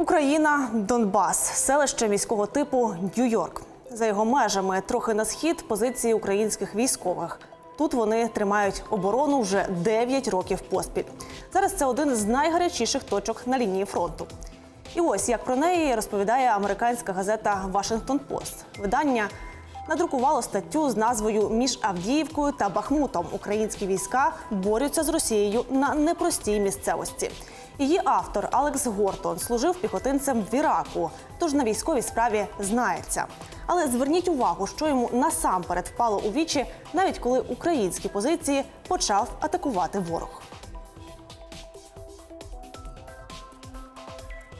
Україна, Донбас, селище міського типу Нью-Йорк. За його межами трохи на схід позиції українських військових. Тут вони тримають оборону вже 9 років поспіль. Зараз це один з найгарячіших точок на лінії фронту. І ось як про неї розповідає американська газета Вашингтон Пост. Видання надрукувало статтю з назвою Між Авдіївкою та Бахмутом українські війська борються з Росією на непростій місцевості. Її автор Алекс Гортон служив піхотинцем в Іраку, тож на військовій справі знається. Але зверніть увагу, що йому насамперед впало у вічі, навіть коли українські позиції почав атакувати ворог.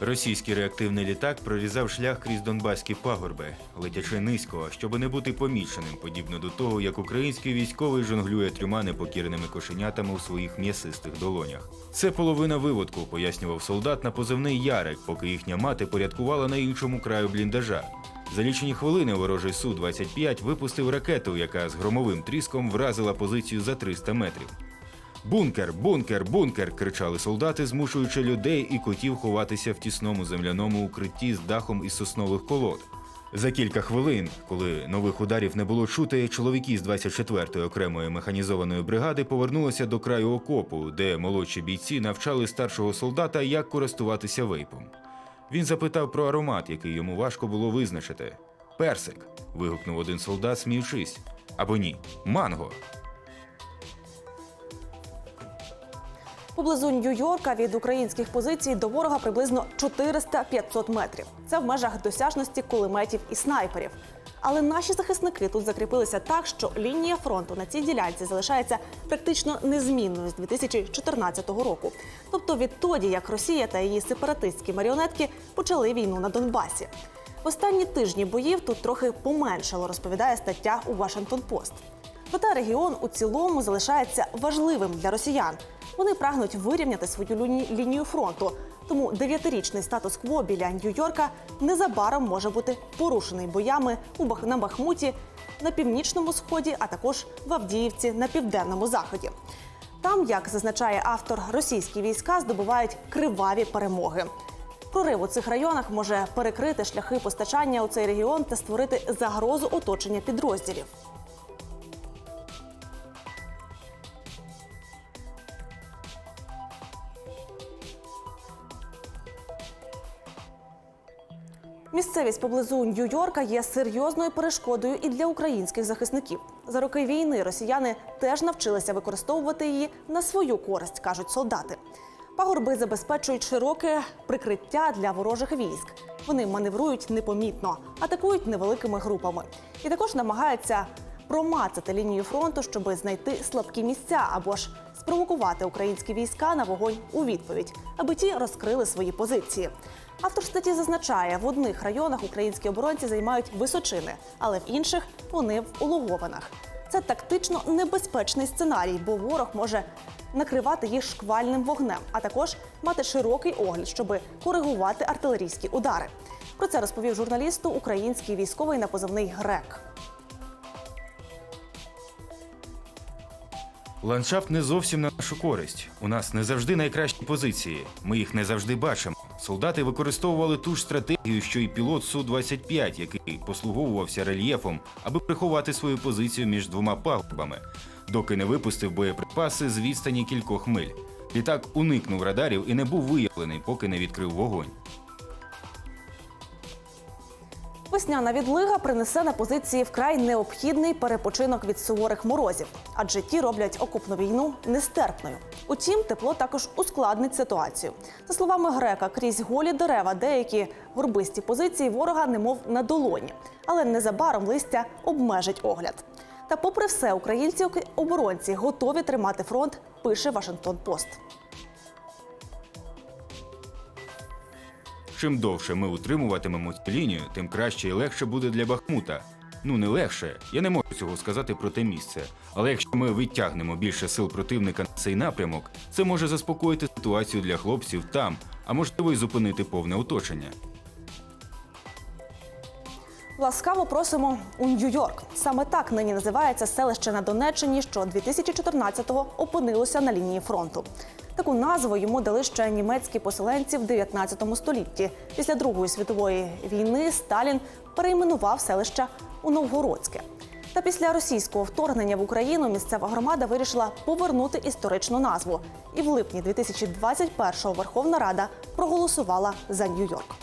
Російський реактивний літак прорізав шлях крізь Донбаські пагорби, летячи низько, щоб не бути поміченим, подібно до того, як український військовий жонглює трьома непокірними кошенятами у своїх м'ясистих долонях. Це половина виводку, пояснював солдат на позивний Ярик, поки їхня мати порядкувала на іншому краю бліндажа. За лічені хвилини ворожий су 25 випустив ракету, яка з громовим тріском вразила позицію за 300 метрів. Бункер, бункер, бункер! кричали солдати, змушуючи людей і котів ховатися в тісному земляному укритті з дахом із соснових колод. За кілька хвилин, коли нових ударів не було чути, чоловіки з 24-ї окремої механізованої бригади повернулися до краю окопу, де молодші бійці навчали старшого солдата, як користуватися вейпом. Він запитав про аромат, який йому важко було визначити. Персик. вигукнув один солдат, сміючись. Або ні, манго. Поблизу Нью-Йорка від українських позицій до ворога приблизно 400-500 метрів. Це в межах досяжності кулеметів і снайперів. Але наші захисники тут закріпилися так, що лінія фронту на цій ділянці залишається практично незмінною з 2014 року. Тобто відтоді, як Росія та її сепаратистські маріонетки почали війну на Донбасі. Останні тижні боїв тут трохи поменшало, розповідає стаття у Вашингтон Пост. Проте регіон у цілому залишається важливим для росіян. Вони прагнуть вирівняти свою ліні- лінію фронту. Тому дев'ятирічний статус-кво біля Нью-Йорка незабаром може бути порушений боями у Бах- на Бахмуті, на північному сході, а також в Авдіївці на південному заході. Там, як зазначає автор, російські війська здобувають криваві перемоги. Прорив у цих районах може перекрити шляхи постачання у цей регіон та створити загрозу оточення підрозділів. Місцевість поблизу Нью-Йорка є серйозною перешкодою і для українських захисників. За роки війни росіяни теж навчилися використовувати її на свою користь, кажуть солдати. Пагорби забезпечують широке прикриття для ворожих військ. Вони маневрують непомітно, атакують невеликими групами і також намагаються промацати лінію фронту, щоб знайти слабкі місця або ж спровокувати українські війська на вогонь у відповідь, аби ті розкрили свої позиції. Автор статті зазначає, в одних районах українські оборонці займають височини, але в інших вони в улоговинах. Це тактично небезпечний сценарій, бо ворог може накривати їх шквальним вогнем, а також мати широкий огляд, щоб коригувати артилерійські удари. Про це розповів журналісту український військовий на позивний Грек. Ландшафт не зовсім на нашу користь. У нас не завжди найкращі позиції. Ми їх не завжди бачимо. Солдати використовували ту ж стратегію, що й пілот су 25 який послуговувався рельєфом, аби приховати свою позицію між двома пагорбами, доки не випустив боєприпаси з відстані кількох миль. Літак уникнув радарів і не був виявлений, поки не відкрив вогонь. Весняна відлига принесе на позиції вкрай необхідний перепочинок від суворих морозів, адже ті роблять окопну війну нестерпною. Утім, тепло також ускладнить ситуацію. За словами грека, крізь голі дерева деякі горбисті позиції ворога немов на долоні, але незабаром листя обмежить огляд. Та, попри все, українці оборонці готові тримати фронт, пише Вашингтон Пост. Чим довше ми утримуватимемо лінію, тим краще і легше буде для Бахмута. Ну не легше, я не можу цього сказати про те місце. Але якщо ми відтягнемо більше сил противника на цей напрямок, це може заспокоїти ситуацію для хлопців там, а можливо й зупинити повне оточення. Ласкаво просимо у Нью-Йорк. Саме так нині називається селище на Донеччині, що 2014-го опинилося на лінії фронту. Таку назву йому дали ще німецькі поселенці в 19 столітті. Після Другої світової війни Сталін перейменував селище у Новгородське. Та після російського вторгнення в Україну місцева громада вирішила повернути історичну назву. І в липні 2021-го Верховна Рада проголосувала за Нью-Йорк.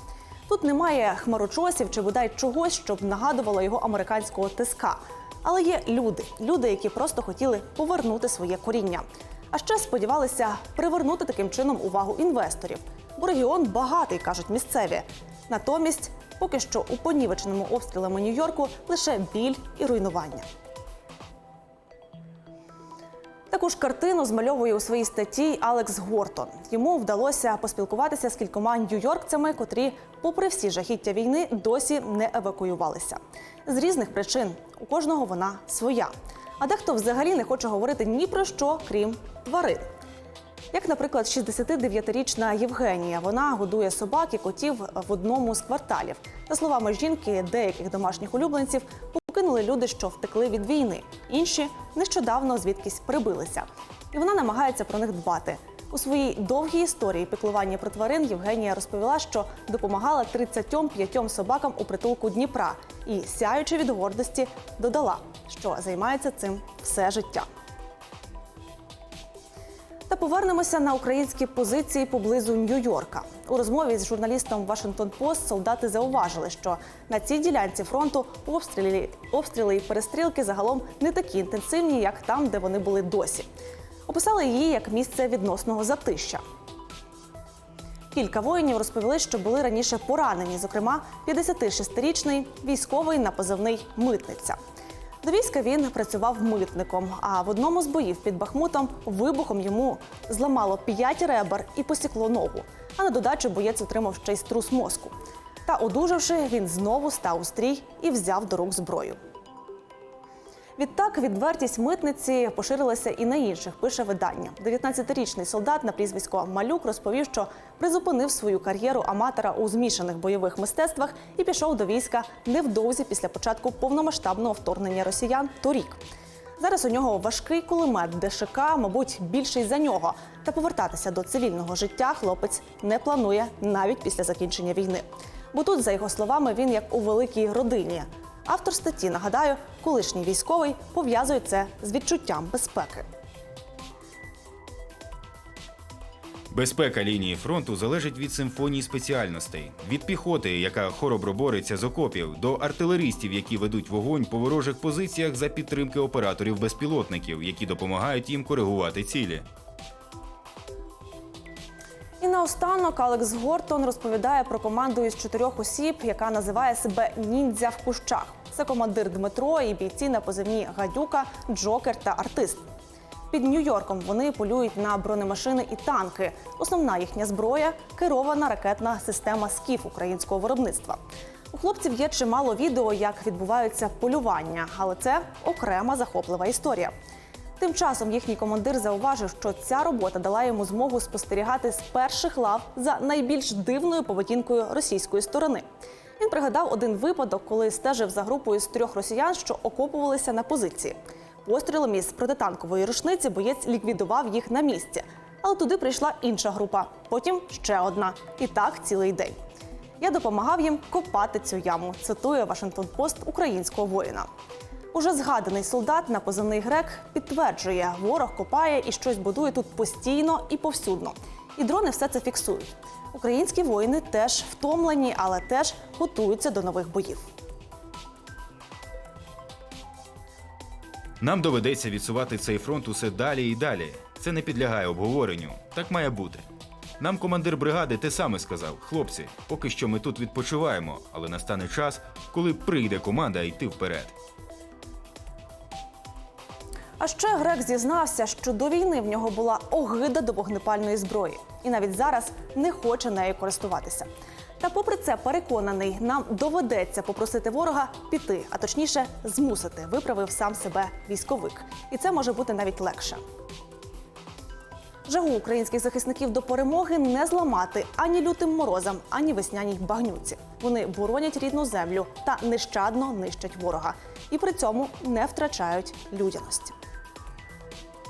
Тут немає хмарочосів чи бодай чогось, щоб нагадувало його американського тиска. Але є люди, люди, які просто хотіли повернути своє коріння. А ще сподівалися привернути таким чином увагу інвесторів. Бо регіон багатий, кажуть місцеві. Натомість, поки що у понівеченому обстрілами Нью-Йорку лише біль і руйнування. Таку ж картину змальовує у своїй статті Алекс Гортон. Йому вдалося поспілкуватися з кількома нью-йоркцями, котрі, попри всі жахіття війни, досі не евакуювалися. З різних причин у кожного вона своя. А дехто взагалі не хоче говорити ні про що, крім тварин. Як, наприклад, 69-річна Євгенія, вона годує собак і котів в одному з кварталів. За словами жінки, деяких домашніх улюбленців покинули люди, що втекли від війни. Інші нещодавно звідкись прибилися, і вона намагається про них дбати. У своїй довгій історії піклування про тварин Євгенія розповіла, що допомагала 35 собакам у притулку Дніпра і, сяючи від гордості, додала, що займається цим все життя. Та повернемося на українські позиції поблизу Нью-Йорка. У розмові з журналістом Вашингтон Пост солдати зауважили, що на цій ділянці фронту обстріли, обстріли і перестрілки загалом не такі інтенсивні, як там, де вони були досі. Описали її як місце відносного затища. Кілька воїнів розповіли, що були раніше поранені, зокрема, 56-річний військовий на позивний митниця. До війська він працював митником, а в одному з боїв під Бахмутом вибухом йому зламало п'ять ребер і посікло ногу. А на додачу боєць отримав ще й струс мозку. Та, одужавши, він знову став у стрій і взяв до рук зброю. Відтак відвертість митниці поширилася і на інших, пише видання. 19-річний солдат на прізвисько Малюк розповів, що призупинив свою кар'єру аматора у змішаних бойових мистецтвах і пішов до війська невдовзі після початку повномасштабного вторгнення росіян торік. Зараз у нього важкий кулемет ДШК, мабуть, більший за нього. Та повертатися до цивільного життя хлопець не планує навіть після закінчення війни. Бо тут, за його словами, він як у великій родині. Автор статті, нагадаю, колишній військовий пов'язує це з відчуттям безпеки. Безпека лінії фронту залежить від симфонії спеціальностей, від піхоти, яка хоробро бореться з окопів, до артилеристів, які ведуть вогонь по ворожих позиціях за підтримки операторів безпілотників, які допомагають їм коригувати цілі. І наостанок Алекс Гортон розповідає про команду із чотирьох осіб, яка називає себе ніндзя в кущах. Це командир Дмитро і бійці на позивні Гадюка, Джокер та Артист. Під Нью-Йорком вони полюють на бронемашини і танки. Основна їхня зброя керована ракетна система СКІФ українського виробництва. У хлопців є чимало відео, як відбуваються полювання, але це окрема захоплива історія. Тим часом їхній командир зауважив, що ця робота дала йому змогу спостерігати з перших лав за найбільш дивною поведінкою російської сторони. Він пригадав один випадок, коли стежив за групою з трьох росіян, що окопувалися на позиції. Пострілом із протитанкової рушниці боєць ліквідував їх на місці. Але туди прийшла інша група, потім ще одна. І так цілий день. Я допомагав їм копати цю яму. Цитує Вашингтон Пост українського воїна. Уже згаданий солдат на позивний грек підтверджує, ворог копає і щось будує тут постійно і повсюдно. І дрони все це фіксують. Українські воїни теж втомлені, але теж готуються до нових боїв. Нам доведеться відсувати цей фронт усе далі і далі. Це не підлягає обговоренню. Так має бути. Нам командир бригади те саме сказав: хлопці, поки що ми тут відпочиваємо, але настане час, коли прийде команда йти вперед. А ще грек зізнався, що до війни в нього була огида до вогнепальної зброї, і навіть зараз не хоче нею користуватися. Та, попри це, переконаний, нам доведеться попросити ворога піти, а точніше змусити, виправив сам себе військовик. І це може бути навіть легше. Жагу українських захисників до перемоги не зламати ані лютим морозам, ані весняній багнюці. Вони боронять рідну землю та нещадно нищать ворога, і при цьому не втрачають людяності.